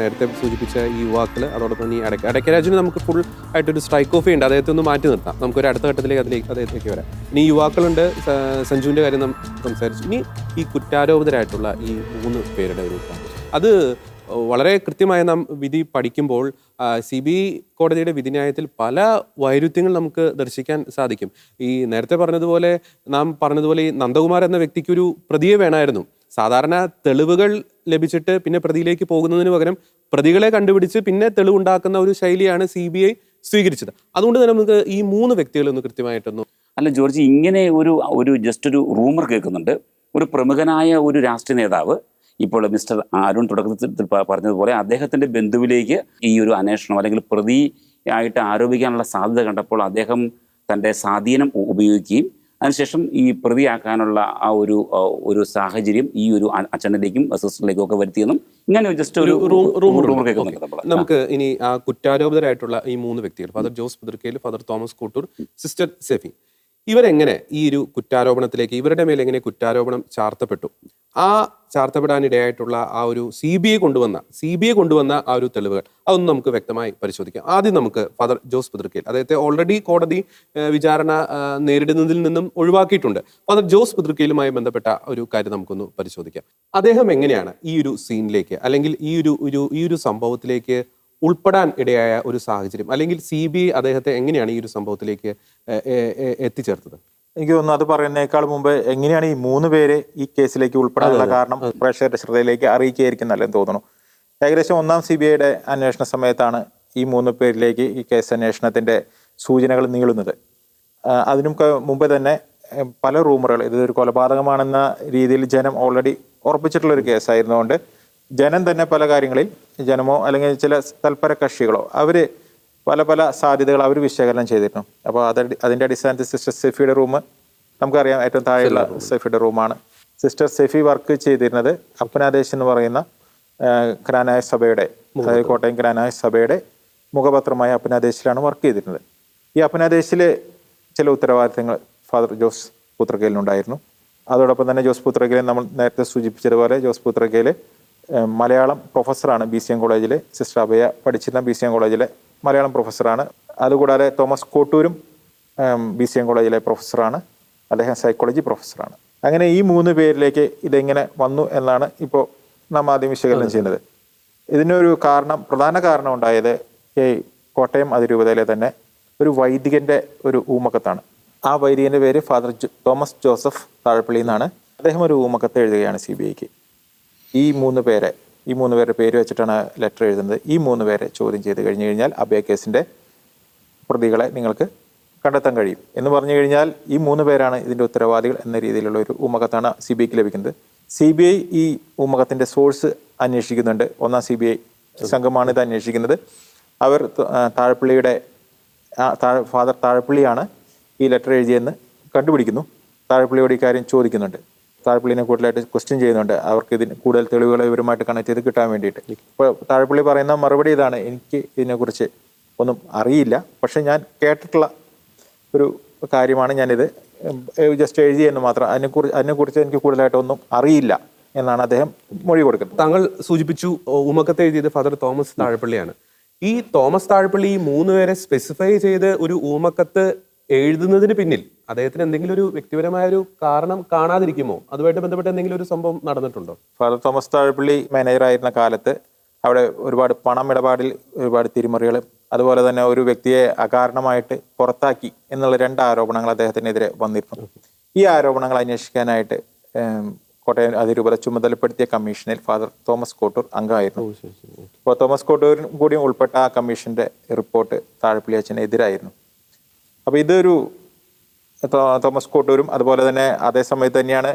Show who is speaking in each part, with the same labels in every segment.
Speaker 1: നേരത്തെ സൂചിപ്പിച്ച ഈ യുവാക്കൾ അതോടൊപ്പം ഈ അടക്ക അടക്കരാജിന് നമുക്ക് ഫുൾ ആയിട്ടൊരു സ്ട്രൈക്ക് ഓഫ് ഉണ്ട്. അദ്ദേഹത്തെ ഒന്ന് മാറ്റി നിർത്താം. നമുക്കൊരു അടുത്ത ഘട്ടത്തിലേക്ക് അതിലേക്ക് അദ്ദേഹത്തേക്ക് വരാം. ഇനി യുവാക്കളുണ്ട്. സഞ്ജുവിന്റെ കാര്യം നാം സംസാരിച്ചു. ഇനി ഈ കുറ്റാരോപിതരായിട്ടുള്ള ഈ മൂന്ന് പേരുടെ ഒരു അത് വളരെ കൃത്യമായി നാം വിധി പഠിക്കുമ്പോൾ സി ബി കോടതിയുടെ വിധിന്യായത്തിൽ പല വൈരുദ്ധ്യങ്ങൾ നമുക്ക് ദർശിക്കാൻ സാധിക്കും. ഈ നേരത്തെ പറഞ്ഞതുപോലെ നാം പറഞ്ഞതുപോലെ ഈ നന്ദകുമാർ എന്ന വ്യക്തിക്ക് ഒരു പ്രതിയെ വേണമായിരുന്നു. സാധാരണ തെളിവുകൾ ലഭിച്ചിട്ട് പിന്നെ പ്രതിയിലേക്ക് പോകുന്നതിന് പകരം പ്രതികളെ കണ്ടുപിടിച്ച് പിന്നെ തെളിവുണ്ടാക്കുന്ന ഒരു ശൈലിയാണ് സി ബി ഐ സ്വീകരിച്ചത്. അതുകൊണ്ട് തന്നെ നമുക്ക് ഈ മൂന്ന് വ്യക്തികളൊന്ന് കൃത്യമായിട്ടൊന്നു
Speaker 2: അല്ല ജോർജ് ഇങ്ങനെ ഒരു ഒരു ജസ്റ്റ് ഒരു റൂമർ കേൾക്കുന്നുണ്ട്. ഒരു പ്രമുഖനായ ഒരു രാഷ്ട്രീയ നേതാവ് ഇപ്പോൾ മിസ്റ്റർ അരുൺ തുടക്കത്തിൽ പറഞ്ഞതുപോലെ അദ്ദേഹത്തിന്റെ ബന്ധുവിലേക്ക് ഈ ഒരു അന്വേഷണം അല്ലെങ്കിൽ പ്രതി ആയിട്ട് ആരോപിക്കാനുള്ള സാധ്യത കണ്ടപ്പോൾ അദ്ദേഹം തന്റെ സ്വാധീനം ഉപയോഗിക്കുകയും അതിനുശേഷം ഈ പ്രതിയാക്കാനുള്ള ആ ഒരു ഒരു സാഹചര്യം ഈ ഒരു അച്ഛനിലേക്കും സിസ്റ്ററിലേക്കും ഒക്കെ വരുത്തിയെന്നും ഇങ്ങനെ ജസ്റ്റ് ഒരു
Speaker 1: നമുക്ക് ഇനി ആ കുറ്റാരോപിതരായിട്ടുള്ള ഈ മൂന്ന് വ്യക്തികൾ father Jose Puthrikkayil father Thomas Kottoor sister Sephy. ഇവരെങ്ങനെ ഈ ഒരു കുറ്റാരോപണത്തിലേക്ക് ഇവരുടെ മേലെ എങ്ങനെ കുറ്റാരോപണം ചാർത്തപ്പെട്ടു? ആ ചാർത്തപ്പെടാനിടയായിട്ടുള്ള ആ ഒരു സി ബി ഐ കൊണ്ടുവന്ന സി ബി ഐ കൊണ്ടുവന്ന ആ ഒരു തെളിവുകൾ അതൊന്നും നമുക്ക് വ്യക്തമായി പരിശോധിക്കാം. ആദ്യം നമുക്ക് ഫാദർ ജോസ് പുതിർക്കയിൽ അദ്ദേഹത്തെ ഓൾറെഡി കോടതി വിചാരണ നേരിടുന്നതിൽ നിന്നും ഒഴിവാക്കിയിട്ടുണ്ട്. ഫാദർ ജോസ് പുതിർക്കയിലുമായി ബന്ധപ്പെട്ട ഒരു കാര്യം നമുക്കൊന്ന് പരിശോധിക്കാം. അദ്ദേഹം എങ്ങനെയാണ് ഈ ഒരു സീനിലേക്ക് അല്ലെങ്കിൽ ഈ ഒരു ഒരു ഈ ഒരു സംഭവത്തിലേക്ക് ഉൾപ്പെടാൻ ഇടയായ ഒരു സാഹചര്യം. അല്ലെങ്കിൽ സി ബി ഐ അദ്ദേഹത്തെ എങ്ങനെയാണ് ഈ ഒരു സംഭവത്തിലേക്ക് എത്തിച്ചേർത്തത്?
Speaker 3: എനിക്ക് തോന്നുന്നു അത് പറയുന്നേക്കാൾ മുമ്പ് എങ്ങനെയാണ് ഈ മൂന്ന് പേര് ഈ കേസിലേക്ക് ഉൾപ്പെടാനുള്ള കാരണം പ്രേക്ഷകരുടെ ശ്രദ്ധയിലേക്ക് അറിയിക്കുകയായിരിക്കും നല്ലതെന്ന് തോന്നുന്നു. ഏകദേശം ഒന്നാം സി ബി ഐയുടെ അന്വേഷണ സമയത്താണ് ഈ മൂന്ന് പേരിലേക്ക് ഈ കേസ് അന്വേഷണത്തിന്റെ സൂചനകൾ നീളുന്നത്. അതിനു മുമ്പ് തന്നെ പല റൂമറുകൾ ഇതൊരു കൊലപാതകമാണെന്ന രീതിയിൽ ജനം ഓൾറെഡി ഉറപ്പിച്ചിട്ടുള്ള ഒരു കേസായിരുന്നുകൊണ്ട് ജനം തന്നെ പല കാര്യങ്ങളിൽ ജനമോ അല്ലെങ്കിൽ ചില തൽപര കക്ഷികളോ അവർ പല പല സാധ്യതകൾ അവർ വിശകലനം ചെയ്തിരുന്നു. അപ്പോൾ അത് അതിന്റെ അടിസ്ഥാനത്തിൽ സിസ്റ്റർ സെഫിയുടെ റൂം നമുക്കറിയാം ഏറ്റവും താഴെയുള്ള സെഫിയുടെ റൂമാണ്. സിസ്റ്റർ സെഫി വർക്ക് ചെയ്തിരുന്നത് അപ്പനാദേശ് എന്ന് പറയുന്ന ആ, സഭയുടെ അതായത് കോട്ടയം ക്രാനായ സഭയുടെ മുഖപത്രമായ അപ്പനാദേശിലാണ് വർക്ക് ചെയ്തിരുന്നത്. ഈ അപ്പനാദേശിലെ ചില ഉത്തരവാദിത്തങ്ങൾ ഫാദർ ജോസ് പുത്രക്കയിലുണ്ടായിരുന്നു അതോടൊപ്പം തന്നെ ജോസ് പുത്രക്കയിൽ നമ്മൾ നേരത്തെ സൂചിപ്പിച്ചതുപോലെ ജോസ് പുത്രക്കയിൽ മലയാളം പ്രൊഫസറാണ് ബി സി എം കോളേജിലെ. സിസ്റ്റർ അഭയ പഠിച്ചിരുന്ന ബി സി എം കോളേജിലെ മലയാളം പ്രൊഫസറാണ്. അതുകൂടാതെ തോമസ് കോട്ടൂരും ബി സി എം കോളേജിലെ പ്രൊഫസറാണ്. അദ്ദേഹം സൈക്കോളജി പ്രൊഫസറാണ്. അങ്ങനെ ഈ മൂന്ന് പേരിലേക്ക് ഇതെങ്ങനെ വന്നു എന്നാണ് ഇപ്പോൾ നാം ആദ്യം വിശകലനം ചെയ്യുന്നത്. ഇതിനൊരു കാരണം പ്രധാന കാരണം ഉണ്ടായത് ഈ കോട്ടയം അതിരൂപതയിലെ തന്നെ ഒരു വൈദികന്റെ ഒരു ഊമക്കത്താണ്. ആ വൈദികന്റെ പേര് ഫാദർ തോമസ് ജോസഫ് താഴപ്പള്ളി എന്നാണ് അദ്ദേഹം ഒരു ഊമക്കത്ത് എഴുതുകയാണ് സി ബി ഐക്ക്. ഈ മൂന്ന് പേരെ ഈ മൂന്ന് പേരുടെ പേര് വെച്ചിട്ടാണ് ലെറ്റർ എഴുതുന്നത്. ഈ മൂന്ന് പേരെ ചോദ്യം ചെയ്ത് കഴിഞ്ഞു കഴിഞ്ഞാൽ അഭയ കേസിന്റെ പ്രതികളെ നിങ്ങൾക്ക് കണ്ടെത്താൻ കഴിയും. എന്ന് പറഞ്ഞു കഴിഞ്ഞാൽ ഈ മൂന്ന് പേരാണ് ഇതിന്റെ ഉത്തരവാദികൾ എന്ന രീതിയിലുള്ള ഒരു ഉമ്മകത്താണ് സി ബി ഐക്ക് ലഭിക്കുന്നത്. സി ബി ഐ ഈ ഉമ്മകത്തിന്റെ സോഴ്സ് അന്വേഷിക്കുന്നുണ്ട്. ഒന്നാം സി ബി ഐ സംഘമാണ് ഇത് അന്വേഷിക്കുന്നത്. അവർ താഴെപ്പള്ളിയുടെ ഫാദർ താഴപ്പള്ളിയാണ് ഈ ലെറ്റർ എഴുതിയെന്ന് കണ്ടുപിടിക്കുന്നു. താഴപ്പള്ളിയോട് കാര്യം ചോദിക്കുന്നുണ്ട്. താഴപ്പള്ളിനെ കൂടുതലായിട്ട് ക്വസ്റ്റ്യൻ ചെയ്യുന്നുണ്ട്. അവർക്ക് ഇതിന് കൂടുതൽ തെളിവുകൾ ഇവരുമായിട്ട് കണക്ട് ചെയ്ത് കിട്ടാൻ വേണ്ടിയിട്ട്. ഇപ്പോൾ താഴെപ്പള്ളി പറയുന്ന മറുപടി ഇതാണ്. എനിക്ക് ഇതിനെക്കുറിച്ച് ഒന്നും അറിയില്ല. പക്ഷെ ഞാൻ കേട്ടിട്ടുള്ള ഒരു കാര്യമാണ് ഞാനിത്. ജസ്റ്റ് എഴുതിയെന്ന് മാത്രം. അതിനെക്കുറിച്ച് അതിനെക്കുറിച്ച് എനിക്ക് കൂടുതലായിട്ടൊന്നും അറിയില്ല എന്നാണ് അദ്ദേഹം മൊഴി കൊടുക്കുന്നത്.
Speaker 1: താങ്കൾ സൂചിപ്പിച്ചു ഉമക്കത്തെ എഴുതിയത് ഫാദർ തോമസ് താഴെപ്പള്ളിയാണ്. ഈ തോമസ് താഴെപ്പള്ളി മൂന്ന് പേരെ സ്പെസിഫൈ ചെയ്ത് ഒരു ഊമക്കത്ത് എഴുതുന്നതിന് പിന്നിൽ അദ്ദേഹത്തിന് എന്തെങ്കിലും ഒരു വ്യക്തിപരമായ ഒരു കാരണം കാണാതിരിക്കുമോ? അതുമായിട്ട് ബന്ധപ്പെട്ട എന്തെങ്കിലും ഒരു സംഭവം നടന്നിട്ടുണ്ടോ?
Speaker 3: ഫാദർ തോമസ് താഴപ്പള്ളി മാനേജറായിരുന്ന കാലത്ത് അവിടെ ഒരുപാട് പണം ഇടപാടിൽ ഒരുപാട് തിരിമറികൾ അതുപോലെ തന്നെ ഒരു വ്യക്തിയെ അകാരണമായിട്ട് പുറത്താക്കി എന്നുള്ള രണ്ട് ആരോപണങ്ങൾ അദ്ദേഹത്തിനെതിരെ വന്നിരുന്നു. ഈ ആരോപണങ്ങൾ അന്വേഷിക്കാനായിട്ട് കോട്ടയം അതിരൂപത ചുമതലപ്പെടുത്തിയ കമ്മീഷനിൽ ഫാദർ തോമസ് കോട്ടൂർ അംഗമായിരുന്നു. അപ്പോൾ തോമസ് കോട്ടൂരിനും കൂടിയും ഉൾപ്പെട്ട ആ കമ്മീഷന്റെ റിപ്പോർട്ട് താഴപ്പള്ളി അച്ഛനെതിരായിരുന്നു. അപ്പോൾ ഇതൊരു തോമസ് കോട്ടൂരും അതുപോലെ തന്നെ അതേ സമയത്ത് തന്നെയാണ്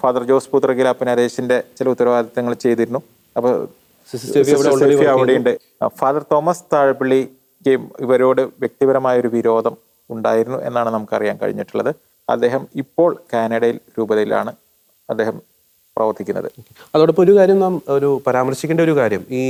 Speaker 3: ഫാദർ ജോസ് പുത്രകിൽ അപ്പനരേശിന്റെ ചില ഉത്തരവാദിത്തങ്ങൾ ചെയ്തിരുന്നു. അപ്പോൾ അവിടെയുണ്ട്. ഫാദർ തോമസ് താഴെപ്പള്ളിക്കും ഇവരോട് വ്യക്തിപരമായ ഒരു വിരോധം ഉണ്ടായിരുന്നു എന്നാണ് നമുക്കറിയാൻ കഴിഞ്ഞിട്ടുള്ളത്. അദ്ദേഹം ഇപ്പോൾ കാനഡയിൽ രൂപതയിലാണ്. അദ്ദേഹം പ്രവർത്തിക്കുന്നത്.
Speaker 1: അതോടൊപ്പം ഒരു കാര്യം നാം ഒരു പരാമർശിക്കേണ്ട ഒരു കാര്യം. ഈ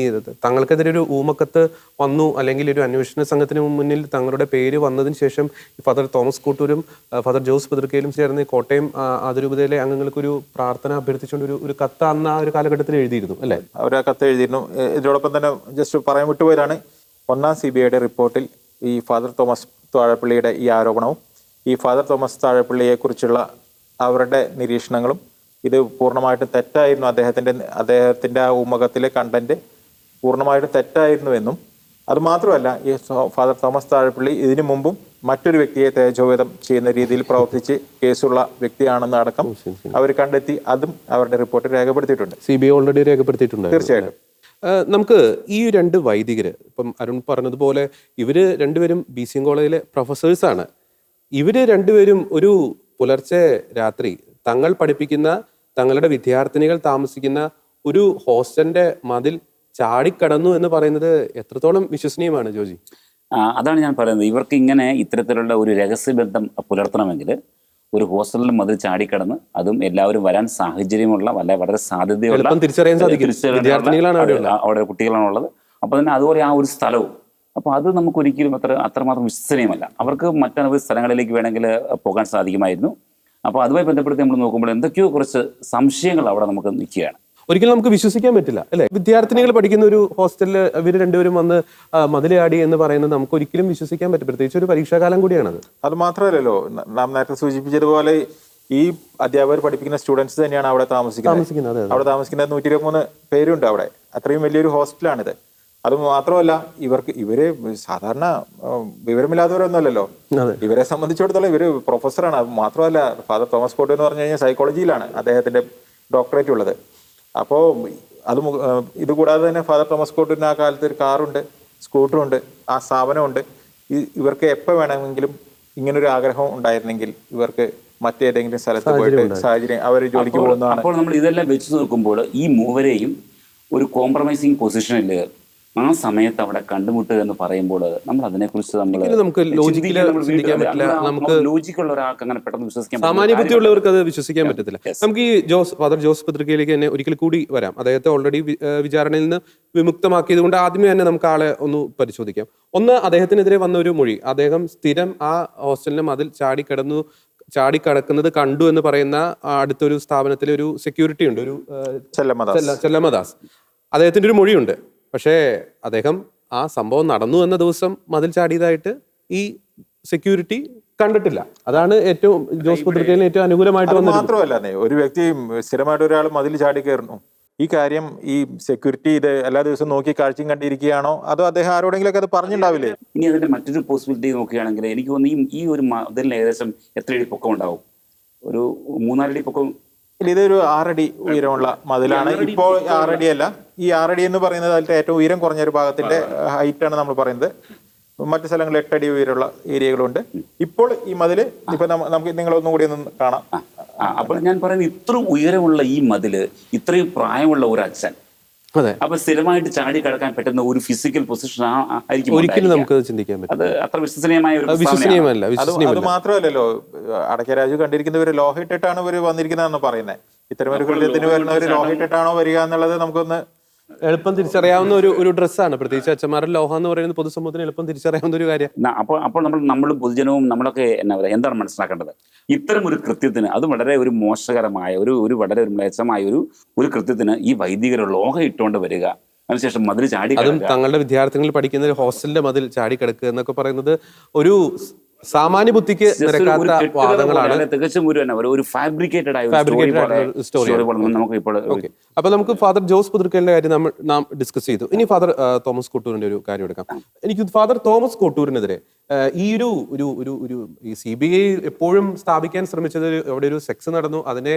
Speaker 1: തങ്ങൾക്കെതിരെ ഒരു ഊമക്കത്ത് വന്നു അല്ലെങ്കിൽ ഒരു അന്വേഷണ സംഘത്തിന് മുന്നിൽ തങ്ങളുടെ പേര് വന്നതിന് ശേഷം ഫാദർ തോമസ് കൂട്ടൂരും ഫാദർ ജോസ് പിതൃക്കയിലും ചേർന്ന് കോട്ടയം അതിരൂപതയിലെ അംഗങ്ങൾക്കൊരു പ്രാർത്ഥന അഭ്യർത്ഥിച്ചുകൊണ്ട് ഒരു ഒരു കത്ത് അന്ന് ആ ഒരു കാലഘട്ടത്തിൽ എഴുതിയിരുന്നു അല്ലേ?
Speaker 3: അവർ ആ കത്ത് എഴുതിയിരുന്നു. ഇതിനോടൊപ്പം തന്നെ ജസ്റ്റ് പറയാൻ വിട്ടുപോയതാണ്. ഒന്നാം സി ബി ഐയുടെ റിപ്പോർട്ടിൽ ഈ ഫാദർ തോമസ് താഴപ്പള്ളിയുടെ ഈ ആരോപണവും ഈ ഫാദർ തോമസ് താഴപ്പള്ളിയെക്കുറിച്ചുള്ള അവരുടെ നിരീക്ഷണങ്ങളും ഇത് പൂർണമായിട്ടും തെറ്റായിരുന്നു. അദ്ദേഹത്തിന്റെ അദ്ദേഹത്തിന്റെ ആ ഉമ്മകത്തിലെ കണ്ടന്റ് പൂർണമായിട്ടും തെറ്റായിരുന്നു എന്നും. അതുമാത്രമല്ല ഈ ഫാദർ തോമസ് താഴെപ്പള്ളി ഇതിനു മുമ്പും മറ്റൊരു വ്യക്തിയെ തേജോവേദം ചെയ്യുന്ന രീതിയിൽ പ്രവർത്തിച്ച് കേസുള്ള വ്യക്തിയാണെന്ന് അടക്കം അവർ കണ്ടെത്തി. അതും അവരുടെ റിപ്പോർട്ട് രേഖപ്പെടുത്തിയിട്ടുണ്ട്.
Speaker 1: സി ബി ഐ ഓൾറെഡി രേഖപ്പെടുത്തിയിട്ടുണ്ട്
Speaker 3: തീർച്ചയായിട്ടും
Speaker 1: നമുക്ക് ഈ രണ്ട് വൈദികര് ഇപ്പം അരുൺ പറഞ്ഞതുപോലെ ഇവർ രണ്ടുപേരും ബി സി എം കോളേജിലെ പ്രൊഫസേഴ്സാണ് ഇവർ രണ്ടുപേരും ഒരു പുലർച്ചെ രാത്രി തങ്ങൾ പഠിപ്പിക്കുന്ന തങ്ങളുടെ വിദ്യാർത്ഥിനികൾ താമസിക്കുന്ന ഒരു ഹോസ്റ്റലിന്റെ മതിൽ ചാടിക്കടന്നു എന്ന് പറയുന്നത് എത്രത്തോളം വിശ്വസനീയമാണ് ജോജി?
Speaker 2: അതാണ് ഞാൻ പറയുന്നത്. ഇവർക്ക് ഇങ്ങനെ ഇത്തരത്തിലുള്ള ഒരു രഹസ്യബന്ധം പുലർത്തണമെങ്കിൽ ഒരു ഹോസ്റ്റലിൽ മതിൽ ചാടിക്കടന്ന് അതും എല്ലാവരും വരാൻ സാഹചര്യമുള്ള വല്ല വളരെ സാധ്യതയുള്ള
Speaker 1: തിരിച്ചറിയാൻ സാധിക്കും. അവിടെ
Speaker 2: കുട്ടികളാണുള്ളത്. അപ്പൊ തന്നെ അതുപോലെ ആ ഒരു സ്ഥലവും. അപ്പൊ അത് നമുക്ക് ഒരിക്കലും അത്ര അത്രമാത്രം വിശ്വസനീയമല്ല. അവർക്ക് മറ്റനവധി സ്ഥലങ്ങളിലേക്ക് വേണമെങ്കിൽ പോകാൻ സാധിക്കുമായിരുന്നു. അപ്പോൾ അതുമായി ബന്ധപ്പെടുത്തി നമ്മൾ നോക്കുമ്പോൾ എന്തൊക്കെയോ കുറച്ച് സംശയങ്ങൾ അവിടെ നമുക്ക് നിൽക്കുകയാണ്.
Speaker 1: ഒരിക്കലും നമുക്ക് വിശ്വസിക്കാൻ പറ്റില്ല അല്ലെ? വിദ്യാർത്ഥിനികൾ പഠിക്കുന്ന ഒരു ഹോസ്റ്റലിൽ ഇവർ രണ്ടുപേരും വന്ന് മതിലയാടി മതിലാടി എന്ന് പറയുന്നത് നമുക്ക് ഒരിക്കലും വിശ്വസിക്കാൻ പറ്റും പ്രത്യേകിച്ച് ഒരു പരീക്ഷാകാലം കൂടിയാണത്.
Speaker 3: അത് മാത്രമല്ലല്ലോ നാം നേരത്തെ സൂചിപ്പിച്ചതുപോലെ ഈ അധ്യാപകർ പഠിപ്പിക്കുന്ന സ്റ്റുഡൻസ് തന്നെയാണ് അവിടെ താമസിക്കുന്നത്.
Speaker 1: താമസിക്കുന്നത്
Speaker 3: അവിടെ താമസിക്കുന്ന നൂറ്റി ഇരുപത്തിമൂന്ന് പേരുണ്ട് അവിടെ. അത്രയും വലിയൊരു ഹോസ്റ്റലാണിത്. അത് മാത്രമല്ല ഇവർക്ക് ഇവർ സാധാരണ വിവരമില്ലാത്തവരൊന്നുമല്ലോ വിവരമില്ലാത്തവരൊന്നുമല്ലല്ലോ. ഇവരെ സംബന്ധിച്ചിടത്തോളം ഇവർ പ്രൊഫസറാണ്. അത് മാത്രമല്ല ഫാദർ തോമസ് കോട്ട് എന്ന് പറഞ്ഞു കഴിഞ്ഞാൽ സൈക്കോളജിയിലാണ് അദ്ദേഹത്തിന്റെ ഡോക്ടറേറ്റ് ഉള്ളത്. അപ്പോൾ അത് ഇതുകൂടാതെ കൂടാതെ തന്നെ ഫാദർ തോമസ് കോട്ടിന് ആ കാലത്ത് ഒരു കാറുണ്ട് സ്കൂട്ടറുണ്ട് ആ സ്ഥാപനമുണ്ട്. ഇവർക്ക് എപ്പോൾ വേണമെങ്കിലും ഇങ്ങനൊരു ആഗ്രഹം ഉണ്ടായിരുന്നെങ്കിൽ ഇവർക്ക് മറ്റേതെങ്കിലും സ്ഥലത്ത് പോയിട്ട് സാഹചര്യം അവർ ജോലിക്ക് പോകുന്നതാണ്.
Speaker 2: അപ്പോൾ നമ്മൾ ഇതെല്ലാം വെച്ച് നോക്കുമ്പോൾ ഈ മൂവരെയും ഒരു കോംപ്രമൈസിങ് പൊസിഷനിൽ ആ സമയത്ത് അവിടെ കണ്ടുമുട്ടുക എന്ന് പറയുമ്പോൾ നമ്മൾ അതിനെക്കുറിച്ച് നമ്മൾ
Speaker 1: നമുക്ക്. നമുക്ക്
Speaker 2: ലോജിക്കുള്ള ഒരാൾക്ക് അങ്ങനെ പെട്ടെന്ന് വിശ്വസിക്കാൻ
Speaker 1: സാമാന്യ ബുദ്ധിയുള്ളവർക്ക് അത് വിശ്വസിക്കാൻ പറ്റത്തില്ല. നമുക്ക് ഈ ജോസ് ഫാദർ ജോസ് പത്രികയിലേക്ക് തന്നെ ഒരിക്കൽ കൂടി വരാം. അദ്ദേഹത്തെ ഓൾറെഡി വിചാരണയിൽ നിന്ന് വിമുക്തമാക്കിയത് കൊണ്ട് ആദ്യമേ തന്നെ നമുക്ക് ആളെ ഒന്ന് പരിശോധിക്കാം. ഒന്ന് അദ്ദേഹത്തിനെതിരെ വന്ന ഒരു മൊഴി. അദ്ദേഹം സ്ഥിരം ആ ഹോസ്റ്റലിന് മതിൽ ചാടി ചാടിക്കടക്കുന്നത് കണ്ടു എന്ന് പറയുന്ന അടുത്തൊരു സ്ഥാപനത്തിലെ ഒരു സെക്യൂരിറ്റി ഉണ്ട്. ഒരു
Speaker 3: ചെല്ലമ്മദാസ്.
Speaker 1: അദ്ദേഹത്തിന്റെ ഒരു മൊഴിയുണ്ട്. പക്ഷേ അദ്ദേഹം ആ സംഭവം നടന്നു എന്ന ദിവസം മതിൽ ചാടിയതായിട്ട് ഈ സെക്യൂരിറ്റി കണ്ടിട്ടില്ല. അതാണ് ഏറ്റവും ജോസ് പുത്രിക്കലിന് ഏറ്റവും അനുകൂലമായിട്ട്
Speaker 3: മാത്രമല്ല ഒരു വ്യക്തി സ്ഥിരമായിട്ട് ഒരാൾ മതിൽ ചാടി കയറുന്നു. ഈ കാര്യം ഈ സെക്യൂരിറ്റി ഇത് എല്ലാ ദിവസവും നോക്കി കാഴ്ചയും കണ്ടിരിക്കുകയാണോ? അതോ അദ്ദേഹം ആരോടെങ്കിലും അത് പറഞ്ഞിട്ടുണ്ടാവില്ലേ
Speaker 2: ഇനി അതിന്റെ മറ്റൊരു പോസിബിലിറ്റി നോക്കുകയാണെങ്കിൽ എനിക്ക് തോന്നുന്നു ഈ ഒരു മതിലിന് ഏകദേശം എത്ര അടി പൊക്കം ഉണ്ടാവും? ഒരു മൂന്നാലടി പൊക്കം
Speaker 3: ഇതൊരു ആറടി ഉയരമുള്ള മതിലാണ്. ഇപ്പോൾ ആറടി അല്ല ഈ ആറടി എന്ന് പറയുന്നത് അതിലത്തെ ഏറ്റവും ഉയരം കുറഞ്ഞ ഒരു ഭാഗത്തിന്റെ ഹൈറ്റ് ആണ് നമ്മൾ പറയുന്നത്. മറ്റു സ്ഥലങ്ങളിൽ എട്ടടി ഉയരമുള്ള ഏരിയകളുണ്ട്. ഇപ്പോൾ ഈ മതിൽ ഇപ്പൊ നമുക്ക് നിങ്ങൾ ഒന്നുകൂടി ഒന്ന് കാണാം.
Speaker 2: അപ്പോൾ ഞാൻ പറയുന്നത് ഇത്ര ഉയരമുള്ള ഈ മതിൽ ഇത്രയും പ്രായമുള്ള ഒരു അച്ഛൻ അപ്പൊ സ്ഥിരമായിട്ട് ചാടി കിടക്കാൻ പറ്റുന്ന ഒരു ഫിസിക്കൽ പൊസിഷൻ ആയിരിക്കും
Speaker 1: ഒരിക്കലും നമുക്ക് ചിന്തിക്കാൻ പറ്റും
Speaker 2: അത് അത്ര വിശ്വസനീയമായ ഒരു.
Speaker 1: വിശ്വസനീയമല്ല
Speaker 3: അത് മാത്രമല്ലല്ലോ അടക്കരാജു കണ്ടിരിക്കുന്നവര് ലോഹിട്ടിട്ടാണ് ഇവർ വന്നിരിക്കുന്നതെന്ന് പറയുന്നത്. ഇത്തരം ഒരു കൃത്യത്തിന് വരുന്നവർ ലോഹിട്ടിട്ടാണോ വരിക എന്നുള്ളത് നമുക്കൊന്ന്
Speaker 1: എളുപ്പം തിരിച്ചറിയാവുന്ന ഒരു ഒരു ഡ്രസ്സാണ്. പ്രത്യേകിച്ച് അച്ഛന്മാരുടെ ലോഹ എന്ന് പറയുന്നത് പൊതുസമൂഹത്തിന് എളുപ്പം തിരിച്ചറിയാവുന്ന ഒരു കാര്യം.
Speaker 2: അപ്പോൾ അപ്പോൾ നമ്മൾ നമ്മളും പൊതുജനവും നമ്മളൊക്കെ എന്നാ പറയുക എന്താണ് മനസ്സിലാക്കേണ്ടത്? ഇത്തരം ഒരു കൃത്യത്തിന് അത് വളരെ ഒരു മോശകരമായ ഒരു ഒരു വളരെ ഒരു മ്ലേച്ഛമായ ഒരു ഒരു കൃത്യത്തിന് ഈ വൈദികർ ലോഹം ഇട്ടുകൊണ്ട് വരിക അതിനുശേഷം മതിൽ ചാടി
Speaker 1: അതും. തങ്ങളുടെ വിദ്യാർത്ഥികൾ പഠിക്കുന്ന ഒരു ഹോസ്റ്റലിന്റെ മതിൽ ചാടി കിടക്കുക എന്നൊക്കെ പറയുന്നത് ഒരു സാമാന്യ ബുദ്ധിക്ക് നിരക്കാത്ത വാദങ്ങളാണ്
Speaker 2: തികച്ചും ഒരു ഒരു ഫാബ്രിക്കേറ്റഡ് ആയ പോലെ നമുക്ക് ഇപ്പോൾ
Speaker 1: അപ്പൊ നമുക്ക് ഫാദർ ജോസ് പുതുക്കലിന്റെ കാര്യം നമ്മൾ നാം ഡിസ്കസ് ചെയ്തു. ഇനി ഫാദർ തോമസ് കോട്ടൂരിന്റെ ഒരു കാര്യം എടുക്കാം. എനിക്ക് ഫാദർ തോമസ് കോട്ടൂരിനെതിരെ ഈ ഒരു ഒരു ഒരു ഒരു ഈ സി ബി ഐ എപ്പോഴും സ്ഥാപിക്കാൻ ശ്രമിച്ചത് അവിടെ ഒരു സെക്സ് നടന്നു. അതിനെ